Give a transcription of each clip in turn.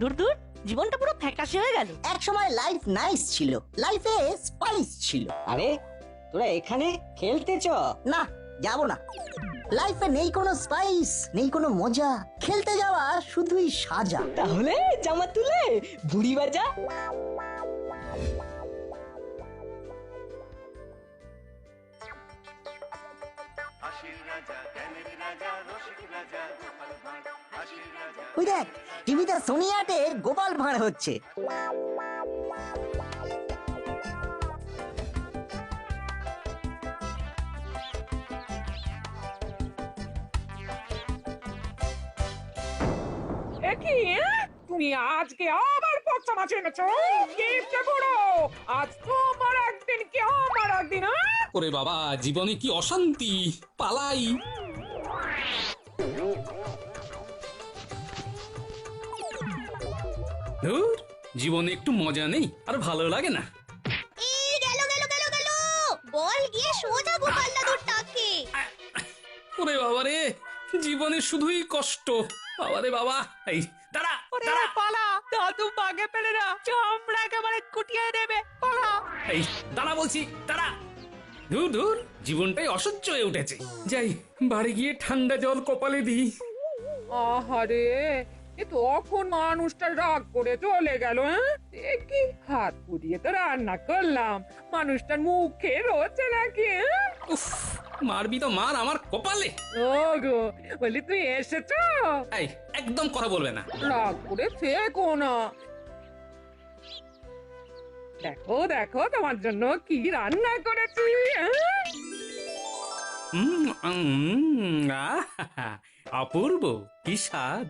দূর দূর জীবনটা পুরো ফ্যাকাশে হয়ে গেল। এক সময় লাইফ নাইস ছিল লাইফে স্পাইস ছিল। আরে তোরা এখানে খেলতে চ না যাব না। লাইফে নেই কোনো স্পাইস নেই কোনো মজা। খেলতে যাওয়া শুধুই সাজা। তাহলে জামা তুলে বুড়ি বাজা। রাজা রাজা রসিক রাজা ওই দেখ টিভিতে সোনিয়াটের গোপাল ভাঁড় হচ্ছে। তুমি আজকে আবার পচা মাছ এনেছো? গিফটে করো। আজ তোমার একদিন কি আমার একদিন হ্যাঁ? ওরে বাবা জীবনে কি অশান্তি? পালাই। ধুর, জীবনে একটু মজা নেই আর ভালো লাগে না। এই গেল গেল গেল গেল। বল গিয়ে সোজা গোপাল দাদুর টাকে ওরে বাবা রে জীবনে শুধুই কষ্ট। বাবারে বাবা এই দাঁড়া ওরে দাঁড়া। পালা দাদু বাগে পেলে না চামড়া একেবারে কুটিয়ে দেবে পালা। এই দাঁড়া বলছি দাঁড়া। ধুর ধুর জীবনটাই অসহ্য হয়ে উঠেছে। যাই বাড়ি গিয়ে ঠান্ডা জল কপালে দিই। আহারে এ তখন মানুষটা রাগ করে চলে গেল হ্যাঁ? হাত পুড়িয়ে তো রান্না করলাম। মানুষটার মুখে রয়েছে নাকি হ্যাঁ? উফ মারবি তো মার আমার কপালে। ও গো বলি তুই এসেছ? এই একদম কথা বলবে না। রাগ করে থেকো না। দেখো দেখো তোমার জন্য কি রান্না করেছি হ্যাঁ? উম, উম, আহা, অপূর্ব কি স্বাদ।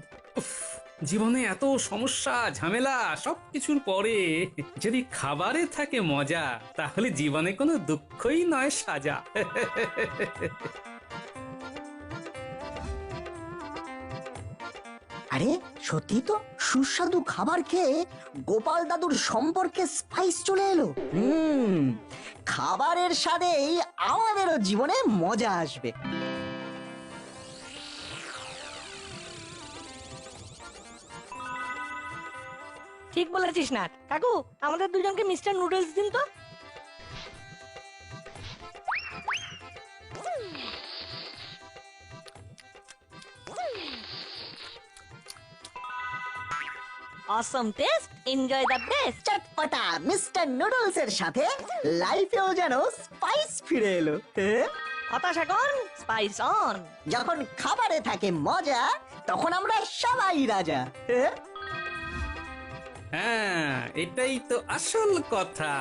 জীবনে এত সমস্যা, ঝামেলা, সবকিছুর পরে যদি খাবারে থাকে মজা, তাহলে জীবনে কোনো দুঃখই নয় সাজা। আরে সত্যি তো সুস্বাদু খাবার খেয়ে গোপাল দাদুর সম্পর্কে স্পাইস চলে এলো। হুম, খাবারের স্বাদেই আমাদেরও জীবনে মজা আসবে। ঠিক বলেছিস না কাকু আমাদের দুজনকে মিস্টার নুডলস দিন তো। Awesome taste enjoy the best চটপটা Mister Noodles এর সাথে লাইফেও যেন স্পাইস ফিরে এলো? হতাশা কর স্পাইস অন যখন খাবারে থাকে মজা তখন আমরা সবাই রাজা। হ্যাঁ? হ্যাঁ এটাই তো আসল কথা।